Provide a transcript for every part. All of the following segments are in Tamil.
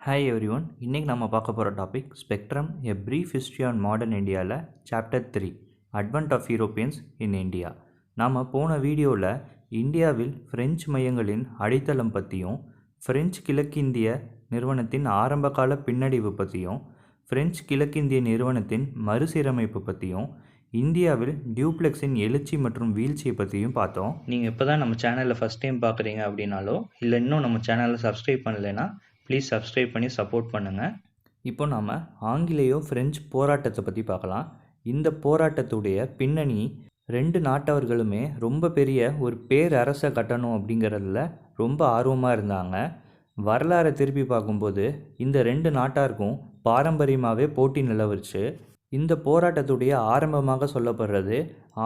ஹாய் எவ்ரி ஒன் இன்றைக்கி நம்ம பார்க்க போகிற topic spectrum a brief history on modern இந்தியாவில் chapter three advent of Europeans in India நாம் போன வீடியோவில் இந்தியாவில் ஃப்ரெஞ்சு மையங்களின் அடித்தளம் பற்றியும் ஃப்ரெஞ்சு கிழக்கிந்திய நிறுவனத்தின் ஆரம்பகால பின்னடைவு பற்றியும் ஃப்ரெஞ்சு கிழக்கிந்திய நிறுவனத்தின் மறுசீரமைப்பு பற்றியும் இந்தியாவில் டியூப்ளெக்ஸின் எழுச்சி மற்றும் வீழ்ச்சியை பற்றியும் பார்த்தோம். நீங்கள் இப்போ தான் நம்ம சேனலில் ஃபஸ்ட் டைம் பார்க்குறீங்க அப்படின்னாலோ இல்லை இன்னும் நம்ம சேனலை சப்ஸ்கிரைப் பண்ணலைன்னா ப்ளீஸ் சப்ஸ்கிரைப் பண்ணி சப்போர்ட் பண்ணுங்கள் இப்போ நாம் ஆங்கிலேயோ ஃப்ரெஞ்சு போராட்டத்தை பற்றி பார்க்கலாம். இந்த போராட்டத்துடைய பின்னணி ரெண்டு நாட்டவர்களுமே ரொம்ப பெரிய ஒரு பேரரசை கட்டணும் அப்படிங்கிறதுல ரொம்ப ஆர்வமாக இருந்தாங்க. வரலாறை திருப்பி பார்க்கும்போது இந்த ரெண்டு நாட்டாருக்கும் பாரம்பரியமாகவே போட்டி நிலவரிச்சு இந்த போராட்டத்துடைய ஆரம்பமாக சொல்லப்படுறது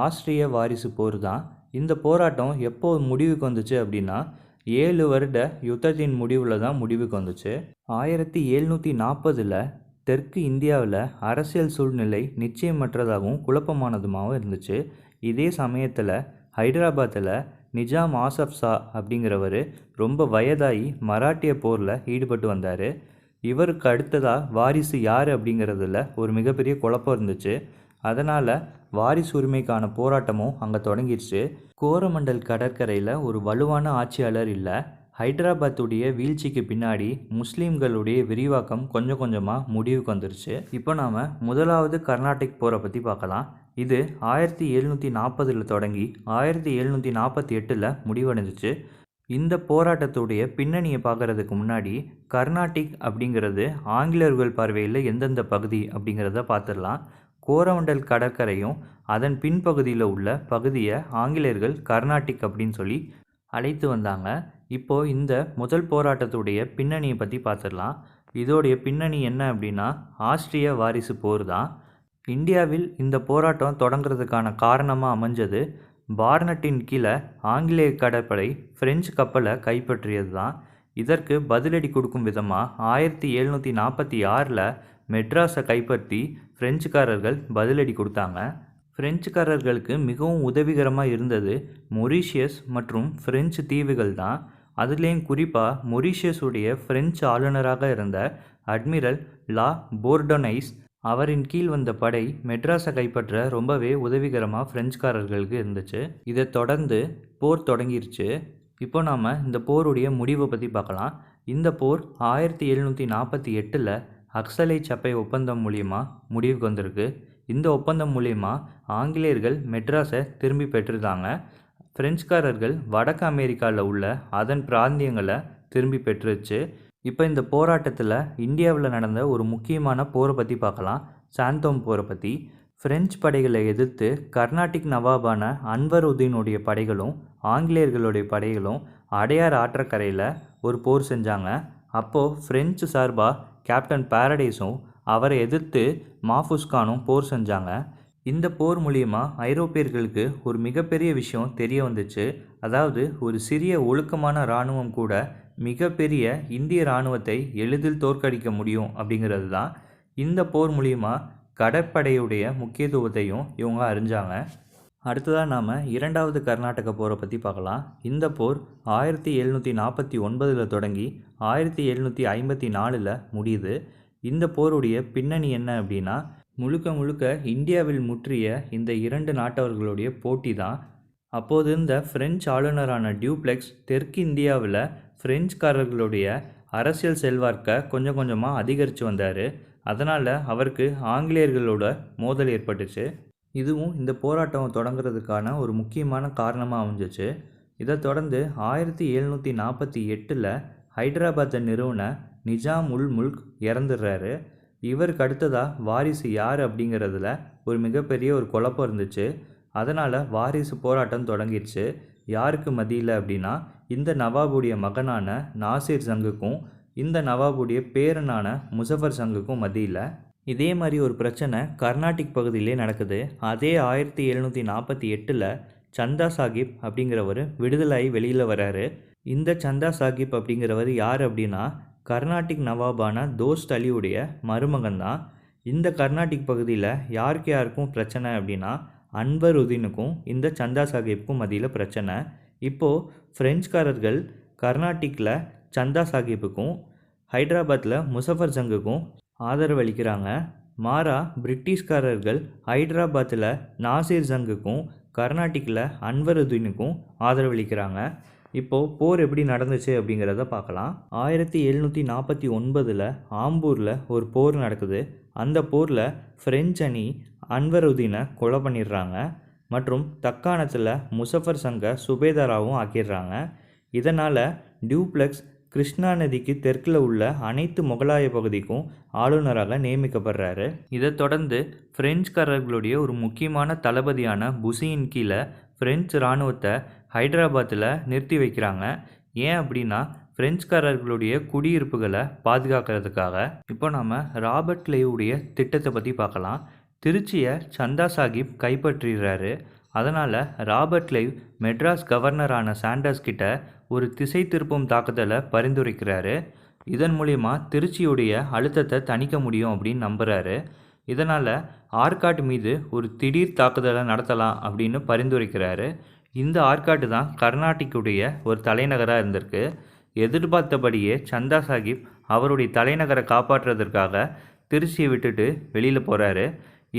ஆஸ்திரிய வாரிசு போர் தான் இந்த போராட்டம் எப்போ முடிவுக்கு வந்துச்சு அப்படின்னா ஏழு வருட யுத்தத்தின் முடிவில் தான் முடிவுக்கு வந்துச்சு. ஆயிரத்தி எழுநூற்றி நாற்பதில் தெற்கு இந்தியாவில் அரசியல் சூழ்நிலை நிச்சயமற்றதாகவும் குழப்பமானதுமாகவும் இருந்துச்சு. இதே சமயத்தில் ஹைதராபாத்தில் நிஜாம் ஆசப் ஷா அப்படிங்கிறவர் ரொம்ப வயதாகி மராட்டிய போரில் ஈடுபட்டு வந்தார். இவருக்கு அடுத்ததாக வாரிசு யார் அப்படிங்கிறதுல ஒரு மிகப்பெரிய குழப்பம் இருந்துச்சு. அதனால் வாரிசு உரிமைக்கான போராட்டமும் அங்கே தொடங்கிடுச்சு கோரமண்டல் கடற்கரையில் ஒரு வலுவான ஆட்சியாளர் இல்லை. ஹைதராபாத்துடைய வீழ்ச்சிக்கு பின்னாடி முஸ்லீம்களுடைய விரிவாக்கம் கொஞ்சம் கொஞ்சமாக முடிவுக்கு வந்துருச்சு. இப்போ நாம் முதலாவது கர்நாடிக் போரை பற்றி பார்க்கலாம். இது ஆயிரத்தி எழுநூற்றி நாற்பதில் தொடங்கி ஆயிரத்தி எழுநூற்றி நாற்பத்தி எட்டில் முடிவடைஞ்சிச்சு. இந்த போராட்டத்துடைய பின்னணியை பார்க்குறதுக்கு முன்னாடி கர்நாடிக் அப்படிங்கிறது ஆங்கிலேயர்கள் பார்வையில் எந்தெந்த பகுதி அப்படிங்கிறத பார்த்துடலாம். கோரமண்டல் கடற்கரையும் அதன் பின்பகுதியில் உள்ள பகுதியை ஆங்கிலேயர்கள் கர்நாட்டிக் அப்படின்னு சொல்லி அழைத்து வந்தாங்க. இப்போது இந்த முதல் போராட்டத்துடைய பின்னணியை பற்றி பார்த்துடலாம் இதோடைய பின்னணி என்ன அப்படின்னா ஆஸ்திரிய வாரிசு போர் தான். இந்தியாவில் இந்த போராட்டம் தொடங்குறதுக்கான காரணமாக அமைஞ்சது பார்னட்டின் கீழே ஆங்கிலேய கடற்படை பிரெஞ்சு கப்பலை கைப்பற்றியது தான். இதற்கு பதிலடி கொடுக்கும் விதமாக ஆயிரத்தி எழுநூற்றி நாற்பத்தி ஆறில் மெட்ராஸை கைப்பற்றி பிரெஞ்சுக்காரர்கள் பதிலடி கொடுத்தாங்க. பிரெஞ்சுக்காரர்களுக்கு மிகவும் உதவிகரமாக இருந்தது மொரீஷியஸ் மற்றும் பிரெஞ்சு தீவுகள் தான். அதுலேயும் குறிப்பாக மொரீஷியஸுடைய பிரெஞ்சு ஆளுநராக இருந்த அட்மிரல் லா போர்டோனைஸ் அவரின் கீழ் வந்த படை மெட்ராஸை கைப்பற்ற ரொம்பவே உதவிகரமாக பிரெஞ்சுக்காரர்களுக்கு இருந்துச்சு. இதை தொடர்ந்து போர் தொடங்கிருச்சு. இப்போ நாம் இந்த போருடைய முடிவை பற்றி பார்க்கலாம். இந்த போர் ஆயிரத்தி எழுநூற்றி நாற்பத்தி எட்டில் அக்சலை சப்பை ஒப்பந்தம் மூலியமாக முடிவுக்கு வந்திருக்கு. இந்த ஒப்பந்தம் மூலிமா ஆங்கிலேயர்கள் மெட்ராஸை திரும்பி பெற்றிருந்தாங்க பிரெஞ்சுக்காரர்கள் வடக்கு அமெரிக்காவில் உள்ள அதன் பிராந்தியங்களை திரும்பி பெற்றுச்சு. இப்போ இந்த போராட்டத்தில் இந்தியாவில் நடந்த ஒரு முக்கியமான போரை பற்றி பார்க்கலாம். சாந்தோம் போரை பற்றி பிரெஞ்சு படைகளை எதிர்த்து கர்நாடிக் நவாபான அன்வருதீனுடைய படைகளும் ஆங்கிலேயர்களுடைய படைகளும் அடையார் ஆற்றக்கரையில் ஒரு போர் செஞ்சாங்க. அப்போது ஃப்ரெஞ்சு சார்பாக கேப்டன் பாரடைஸும் அவரை எதிர்த்து மாஃபுஸ்கானும் போர் செஞ்சாங்க. இந்த போர் மூலியமாக ஐரோப்பியர்களுக்கு ஒரு மிகப்பெரிய விஷயம் தெரிய வந்துச்சு. அதாவது ஒரு சிறிய ஒழுக்கமான இராணுவம் கூட மிகப்பெரிய இந்திய இராணுவத்தை எளிதில் தோற்கடிக்க முடியும் அப்படிங்கிறது தான். இந்த போர் மூலியமாக கடற்படையுடைய முக்கியத்துவத்தையும் இவங்க அறிஞ்சாங்க. அடுத்ததாக நாம் இரண்டாவது கர்நாடக போரை பற்றி பார்க்கலாம். இந்த போர் ஆயிரத்தி எழுநூற்றி நாற்பத்தி ஒன்பதில் தொடங்கி ஆயிரத்தி எழுநூற்றி ஐம்பத்தி நாலில் முடியுது. இந்த போருடைய பின்னணி என்ன அப்படின்னா முழுக்க முழுக்க இந்தியாவில் முற்றிய இந்த இரண்டு நாட்டவர்களுடைய போட்டி தான். அப்போது இருந்த ஃப்ரெஞ்சு ஆளுநரான டியூப்ளெக்ஸ் தெற்கு இந்தியாவில் ஃப்ரெஞ்சுக்காரர்களுடைய அரசியல் செல்வார்க்கை கொஞ்சம் கொஞ்சமாக அதிகரித்து வந்தார். அதனால் அவருக்கு ஆங்கிலேயர்களோட மோதல் ஏற்பட்டுச்சு. இதுவும் இந்த போராட்டம் தொடங்குறதுக்கான ஒரு முக்கியமான காரணமாக அமைஞ்சிச்சு. இதை தொடர்ந்து ஆயிரத்தி எழுநூற்றி நாற்பத்தி எட்டில் ஹைதராபாத்தை நிறுவன நிஜாம் உல் முல்க் இறந்துடுறாரு. இவருக்கு அடுத்ததாக வாரிசு யார் அப்படிங்கிறதுல ஒரு மிகப்பெரிய ஒரு குழப்பம் இருந்துச்சு. அதனால் வாரிசு போராட்டம் தொடங்கிடுச்சு. யாருக்கு மத்தியில் அப்படின்னா இந்த நவாபுடைய மகனான நாசிர் சங்குக்கும் இந்த நவாபுடைய பேரனான முசஃபர் சங்குக்கும் மத்தியில். இதே மாதிரி ஒரு பிரச்சனை கர்நாடிக் பகுதியிலே நடக்குது. அதே ஆயிரத்தி எழுநூற்றி நாற்பத்தி எட்டில் சந்தா சாஹிப் அப்படிங்கிறவர் விடுதலாகி வெளியில் வராரு. இந்த சந்தா சாஹிப் அப்படிங்கிறவர் யார் அப்படின்னா கர்நாடிக் நவாபான தோஸ்ட் அலியுடைய மருமகன் தான். இந்த கர்நாடிக் பகுதியில் யாருக்கு யாருக்கும் பிரச்சனை அப்படின்னா அன்வருதீனுக்கும் இந்த சந்தா சாஹிப்புக்கும் மதியில் பிரச்சனை. இப்போது ஃப்ரெஞ்சுக்காரர்கள் கர்நாடிக்கில் சந்தா சாஹிப்புக்கும் ஹைதராபாத்தில் முசஃபர் ஜங்குக்கும் ஆதரவு அளிக்கிறாங்க. மாறா பிரிட்டிஷ்காரர்கள் ஹைதராபாத்தில் நாசிர் ஜங்குக்கும் கர்நாட்டிக்கில் அன்வருதீனுக்கும் ஆதரவளிக்கிறாங்க இப்போது போர் எப்படி நடந்துச்சு அப்படிங்கிறத பார்க்கலாம். ஆயிரத்தி எழுநூற்றி நாற்பத்தி ஒன்பதில் ஆம்பூரில் ஒரு போர் நடக்குது. அந்த போரில் ஃப்ரெஞ்ச் அணி அன்வருதீனை கொலை பண்ணிடுறாங்க. மற்றும் தக்காணத்தில் முசஃபர் சங்கை சுபேதாராவும் ஆக்கிடுறாங்க. இதனால் டியூப்ளெக்ஸ் கிருஷ்ணா நதிக்கு தெற்கில் உள்ள அனைத்து முகலாய பகுதிக்கும் ஆளுநராக நியமிக்கப்படுறாரு. இதைத் தொடர்ந்து பிரெஞ்சுக்காரர்களுடைய ஒரு முக்கியமான தளபதியான புசியின் கீழே பிரெஞ்சு இராணுவத்தை ஹைதராபாத்தில் நிறுத்தி வைக்கிறாங்க. ஏன் அப்படின்னா பிரெஞ்சுக்காரர்களுடைய குடியிருப்புகளை பாதுகாக்கிறதுக்காக. இப்போ நாம் ராபர்ட் லேவுடைய திட்டத்தை பற்றி பார்க்கலாம். திருச்சியை சந்தா சாஹிப் கைப்பற்றிடுறாரு. அதனால் ராபர்ட் லைவ் மெட்ராஸ் கவர்னரான சாண்டர்ஸ் கிட்ட ஒரு திசை திருப்பும் தாக்குதலை பரிந்துரைக்கிறாரு. இதன் மூலிமா திருச்சியுடைய அழுத்தத்தை தணிக்க முடியும் அப்படின்னு நம்புகிறாரு இதனால் ஆர்காட் மீது ஒரு திடீர் தாக்குதலை நடத்தலாம் அப்படின்னு பரிந்துரைக்கிறாரு. இந்த ஆர்காட்டு தான் கர்நாட்டிக்குடைய ஒரு தலைநகராக இருந்திருக்கு. எதிர்பார்த்தபடியே சந்தா சாஹிப் அவருடைய தலைநகரை காப்பாற்றுறதற்காக திருச்சியை விட்டுட்டு வெளியில் போகிறாரு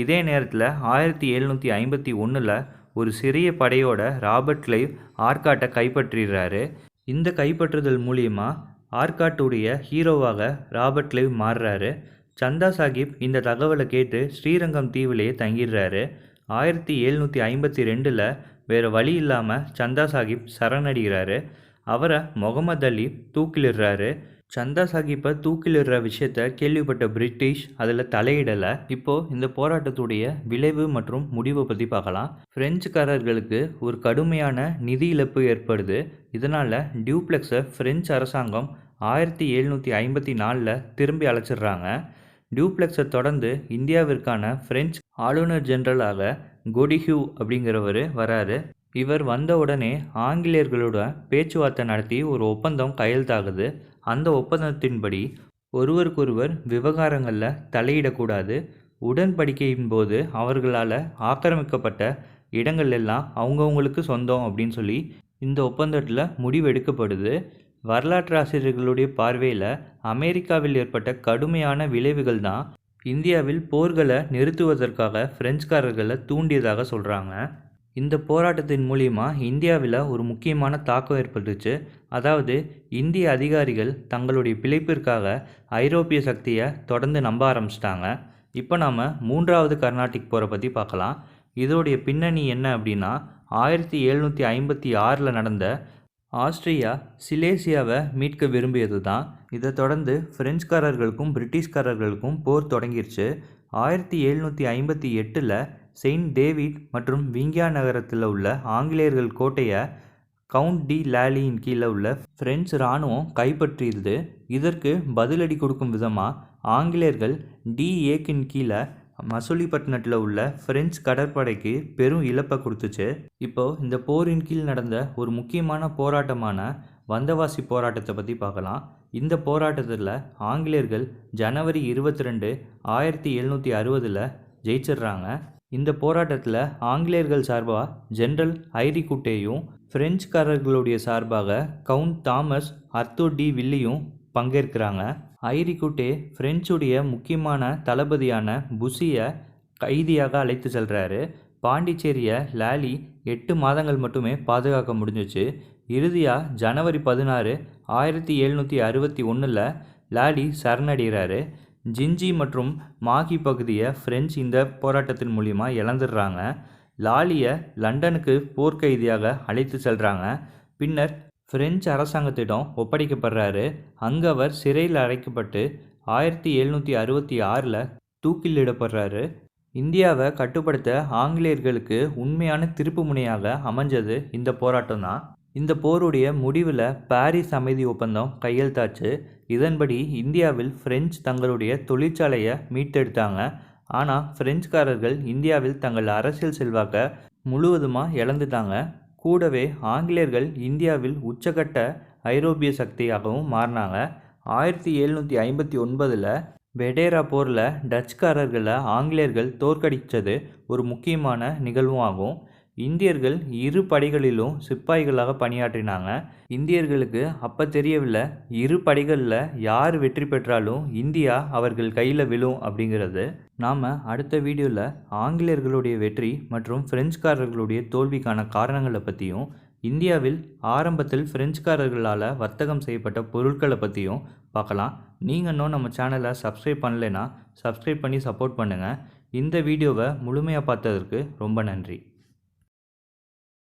இதே நேரத்தில் ஆயிரத்தி எழுநூற்றி ஐம்பத்தி ஒன்றில் ஒரு சிறிய படையோட ராபர்ட் கிளைவ் ஆர்காட்டை கைப்பற்றிடுறாரு. இந்த கைப்பற்றுதல் மூலியமா ஆர்காட்டுடைய ஹீரோவாக ராபர்ட் கிளைவ் மாறுறாரு. சந்தா சாஹிப் இந்த தகவலை கேட்டு ஸ்ரீரங்கம் தீவிலேயே தங்கிடுறாரு. ஆயிரத்தி எழுநூற்றி ஐம்பத்தி ரெண்டில் வேறு வழி இல்லாமல் சந்தா சாஹிப் சரணடைகிறாரு. அவரை முகமது அலி தூக்கிலிடுறாரு. சந்தா சாஹிப்பை தூக்கிலிடுற விஷயத்த கேள்விப்பட்ட பிரிட்டிஷ் அதில் தலையிடலை. இப்போது இந்த போராட்டத்துடைய விளைவு மற்றும் முடிவை பற்றி பார்க்கலாம். பிரெஞ்சுக்காரர்களுக்கு ஒரு கடுமையான நிதி இழப்பு ஏற்படுது. இதனால் டியூப்ளெக்ஸை பிரெஞ்சு அரசாங்கம் ஆயிரத்தி எழுநூற்றி ஐம்பத்தி நாலில் திரும்பி அழைச்சிடுறாங்க. டியூப்ளெக்ஸை தொடர்ந்து இந்தியாவிற்கான பிரெஞ்சு ஆளுநர் ஜெனரலாக கொடிஹியூ அப்படிங்கிறவர் வராரு. இவர் வந்த உடனே ஆங்கிலேயர்களோட பேச்சுவார்த்தை நடத்தி ஒரு ஒப்பந்தம் கையெழுத்தாகுது. அந்த ஒப்பந்தத்தின்படி ஒருவருக்கொருவர் விவகாரங்களில் தலையிடக்கூடாது. உடன்படிக்கையின் போது அவர்களால் ஆக்கிரமிக்கப்பட்ட இடங்கள் எல்லாம் அவங்கவுங்களுக்கு சொந்தம் அப்படின்னு சொல்லி இந்த ஒப்பந்தத்தில் முடிவெடுக்கப்படுது வரலாற்று ஆசிரியர்களுடைய பார்வையில் அமெரிக்காவில் ஏற்பட்ட கடுமையான விளைவுகள் தான் இந்தியாவில் போர்களை நிறுத்துவதற்காக பிரெஞ்சுக்காரர்களை தூண்டியதாக சொல்கிறாங்க இந்த போராட்டத்தின் மூலிமா இந்தியாவில் ஒரு முக்கியமான தாக்கம் ஏற்பட்டுச்சு. அதாவது இந்திய அதிகாரிகள் தங்களுடைய பிழைப்பிற்காக ஐரோப்பிய சக்தியை தொடர்ந்து நம்ப ஆரம்பிச்சிட்டாங்க. இப்போ நாம் மூன்றாவது கர்நாடிக் போரை பற்றி பார்க்கலாம். இதோடைய பின்னணி என்ன அப்படின்னா ஆயிரத்தி எழுநூற்றி ஐம்பத்தி ஆறில் நடந்த ஆஸ்திரியா சிலேசியாவை மீட்க விரும்பியது தான் இதை தொடர்ந்து பிரெஞ்சுக்காரர்களுக்கும் பிரிட்டிஷ்காரர்களுக்கும் போர் தொடங்கிருச்சு. ஆயிரத்தி எழுநூற்றி ஐம்பத்தி எட்டில் செயின்ட் டேவிட் மற்றும் விங்கியா நகரத்தில் உள்ள ஆங்கிலேயர்கள் கோட்டையை கவுண்ட் டி லாலியின் கீழே உள்ள பிரெஞ்சு இராணுவம் கைப்பற்றியது. இதற்கு பதிலடி கொடுக்கும் விதமாக ஆங்கிலேயர்கள் டி ஏக்கின் கீழே மசூலிப்பட்டினத்தில் உள்ள பிரெஞ்சு கடற்படைக்கு பெரும் இழப்பை கொடுத்துச்சு. இப்போது இந்த போரின் கீழ் நடந்த ஒரு முக்கியமான போராட்டமான வந்தவாசி போராட்டத்தை பற்றி பார்க்கலாம். இந்த போராட்டத்தில் ஆங்கிலேயர்கள் ஜனவரி இருபத்தி ரெண்டு ஆயிரத்தி எழுநூற்றி அறுபதில் ஜெயிச்சிடுறாங்க. இந்த போராட்டத்தில் ஆங்கிலேயர்கள் சார்பாக ஜென்ரல் ஐரிகுட்டேயும் பிரெஞ்சுக்காரர்களுடைய சார்பாக கவுண்ட் தாமஸ் அர்த்தோ டி வில்லியும் பங்கேற்கிறாங்க. ஐரிகுட்டே பிரெஞ்சுடைய முக்கியமான தளபதியான புஷியை கைதியாக அழைத்து செல்கிறாரு பாண்டிச்சேரியை லாலி எட்டு மாதங்கள் மட்டுமே பாதுகாக்க முடிஞ்சிச்சு. இறுதியாக ஜனவரி பதினாறு ஆயிரத்தி எழுநூற்றி அறுபத்தி ஒன்றில் லாலி சரணடைகிறாரு. ஜிஞ்சி மற்றும் மாகி பகுதியை பிரெஞ்சு இந்த போராட்டத்தின் மூலிமா இழந்துடுறாங்க. லாலியை லண்டனுக்கு போர்க்கைதியாக அழைத்து செல்கிறாங்க பின்னர் பிரெஞ்சு அரசாங்கத்திடம் ஒப்படைக்கப்படுறாரு. அங்கே அவர் சிறையில் அடைக்கப்பட்டு ஆயிரத்தி எழுநூற்றி அறுபத்தி ஆறில் தூக்கிலிடப்படுறாரு. இந்தியாவை கட்டுப்படுத்த ஆங்கிலேயர்களுக்கு உண்மையான திருப்பு முனையாக அமைஞ்சது இந்த போராட்டம் தான் இந்த போருடைய முடிவில் பாரிஸ் அமைதி ஒப்பந்தம் கையெழுத்தாச்சு. இதன்படி இந்தியாவில் பிரெஞ்சு தங்களுடைய தொழிற்சாலையை மீட்டெடுத்தாங்க. ஆனால் பிரெஞ்சுக்காரர்கள் இந்தியாவில் தங்கள் அரசியல் செல்வாக்க முழுவதுமாக இழந்துட்டாங்க. கூடவே ஆங்கிலேயர்கள் இந்தியாவில் உச்சகட்ட ஐரோப்பிய சக்தியாகவும் மாறினாங்க. ஆயிரத்தி எழுநூற்றி ஐம்பத்தி ஒன்பதில் வெடேரா போரில் டச்சுக்காரர்களை ஆங்கிலேயர்கள் தோற்கடித்தது ஒரு முக்கியமான நிகழ்வும் ஆகும் இந்தியர்கள் இரு படைகளிலும் சிப்பாய்களாக பணியாற்றினாங்க. இந்தியர்களுக்கு அப்போ தெரியவில்லை இரு படைகளில் யார் வெற்றி பெற்றாலும் இந்தியா அவர்கள் கையில் விழும் அப்படிங்கிறது. நாம் அடுத்த வீடியோவில் ஆங்கிலேயர்களுடைய வெற்றி மற்றும் பிரெஞ்சுக்காரர்களுடைய தோல்விக்கான காரணங்களை பற்றியும் இந்தியாவில் ஆரம்பத்தில் பிரெஞ்சுக்காரர்களால் வர்த்தகம் செய்யப்பட்ட பொருட்களை பற்றியும் பார்க்கலாம். நீங்கள் இன்னும் நம்ம சேனலை சப்ஸ்கிரைப் பண்ணலைன்னா சப்ஸ்கிரைப் பண்ணி சப்போர்ட் பண்ணுங்கள் இந்த வீடியோவை முழுமையாக பார்த்ததற்கு ரொம்ப நன்றி.